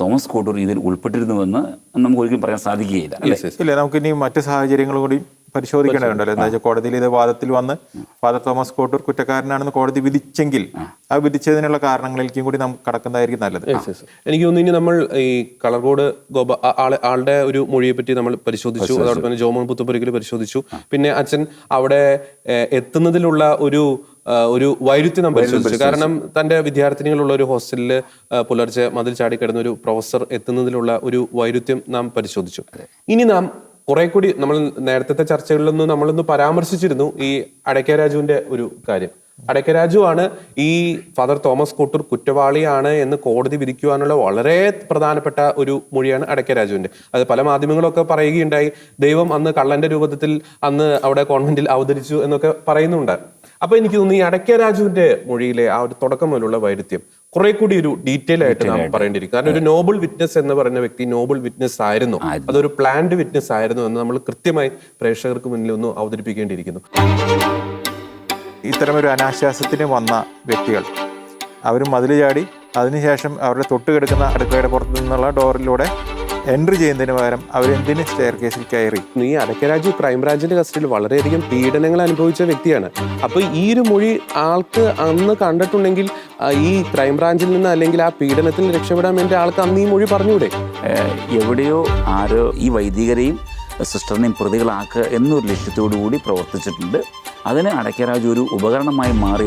Speaker 2: തോമസ് കോട്ടൂർ ഇതിൽ ഉൾപ്പെട്ടിരുന്നുവെന്ന് നമുക്ക് ഒരിക്കലും പറയാൻ സാധിക്കുകയില്ല
Speaker 3: ഇല്ല നമുക്ക് ഇനി മറ്റു സാഹചര്യങ്ങളും കൂടി പരിശോധിക്കേണ്ടതുണ്ടല്ലോ എന്താ വെച്ചാൽ കോടതിയിൽ ഇത് വാദത്തിൽ വന്ന് ഫാദർ തോമസ് കോട്ടൂർ കുറ്റക്കാരനാണെന്ന് കോടതി വിധിച്ചെങ്കിൽ ആ. വിധിച്ചതിനുള്ള കാരണങ്ങളിലേക്കും കൂടി നമുക്ക് കടക്കുന്നതായിരിക്കും നല്ലത്.
Speaker 1: എനിക്ക് തോന്നുന്നു ഇനി നമ്മൾ ഈ കളർകോട് ഗോപ ആളെ ആളുടെ ഒരു മൊഴിയെ പറ്റി നമ്മൾ പരിശോധിച്ചു. അതോടൊപ്പം തന്നെ ജോമോൻ പുത്തുപുരയ്ക്കൽ പരിശോധിച്ചു. പിന്നെ അച്ഛൻ അവിടെ എത്തുന്നതിലുള്ള ഒരു ഒരു വൈരുദ്ധ്യം നമ്മൾ പരിശോധിച്ചു. കാരണം തന്റെ വിദ്യാർത്ഥിനികളുള്ള ഒരു ഹോസ്റ്റലിൽ പുലർച്ചെ മതിൽ ചാടി ചാടിക്കിടന്ന ഒരു പ്രൊഫസർ എത്തുന്നതിലുള്ള ഒരു വൈരുദ്ധ്യം നാം പരിശോധിച്ചു. ഇനി നാം കുറെ കൂടി നമ്മൾ നേരത്തെ ചർച്ചകളിലൊന്നും നമ്മളൊന്ന് പരാമർശിച്ചിരുന്നു ഈ അടയ്ക്ക രാജുവിന്റെ ഒരു കാര്യം. അടക്കരാജു ആണ് ഈ ഫാദർ തോമസ് കോട്ടൂർ കുറ്റവാളിയാണ് എന്ന് കോടതി വിധിക്കുവാനുള്ള വളരെ പ്രധാനപ്പെട്ട ഒരു മൊഴിയാണ് അടക്കരാജുവിന്റെ അത് പല മാധ്യമങ്ങളൊക്കെ പറയുകയുണ്ടായി. ദൈവം അന്ന് കള്ളന്റെ രൂപത്തിൽ അന്ന് അവിടെ കോൺവെന്റിൽ അവതരിച്ചു എന്നൊക്കെ പറയുന്നുണ്ട്. അപ്പൊ എനിക്ക് തോന്നുന്നു ഈ അടക്കരാജുവിന്റെ മൊഴിയിലെ ആ ഒരു തുടക്കം മുതലുള്ള വൈരുദ്ധ്യം കുറെ കൂടി ഒരു ഡീറ്റെയിൽ ആയിട്ട് നാം പറയേണ്ടിയിരിക്കും. കാരണം ഒരു നോബിൾ വിറ്റ്നസ് എന്ന് പറയുന്ന വ്യക്തി നോബിൾ വിറ്റ്നസ് ആയിരുന്നു. അതൊരു പ്ലാൻഡ് വിറ്റ്നസ് ആയിരുന്നു എന്ന് നമ്മൾ കൃത്യമായി പ്രേക്ഷകർക്ക് മുന്നിൽ ഒന്ന് അവതരിപ്പിക്കേണ്ടിയിരിക്കുന്നു.
Speaker 3: ഇത്തരമൊരു അനാശ്വാസത്തിന് വന്ന വ്യക്തികൾ അവർ മതിൽ ചാടി അതിനുശേഷം അവരുടെ തൊട്ട് കിടക്കുന്ന അടുക്കളയുടെ പുറത്തു നിന്നുള്ള ഡോറിലൂടെ എൻട്രി ചെയ്യുന്നതിന് പകരം അവരെന്തിന് സ്റ്റെയർ കേസിൽ കയറി?
Speaker 1: ഈ അടക്കരാജു ക്രൈംബ്രാഞ്ചിന്റെ കസ്റ്റഡിയിൽ വളരെയധികം പീഡനങ്ങൾ അനുഭവിച്ച വ്യക്തിയാണ്. അപ്പൊ ഈ ഒരു മൊഴി ആൾക്ക് അന്ന് കണ്ടിട്ടുണ്ടെങ്കിൽ ഈ ക്രൈംബ്രാഞ്ചിൽ നിന്ന് അല്ലെങ്കിൽ ആ പീഡനത്തിൽ രക്ഷപ്പെടാൻ വേണ്ടി ആൾക്ക് അന്ന് ഈ മൊഴി പറഞ്ഞൂടെ
Speaker 2: എവിടെയോ ആരോ ഈ വൈദികരെയും സിസ്റ്ററിനെയും പ്രതികളാക്കുക എന്നൊരു ലക്ഷ്യത്തോടു കൂടി പ്രവർത്തിച്ചിട്ടുണ്ട്. അതിന് അടക്കരാജ് ഒരു ഉപകരണമായി മാറി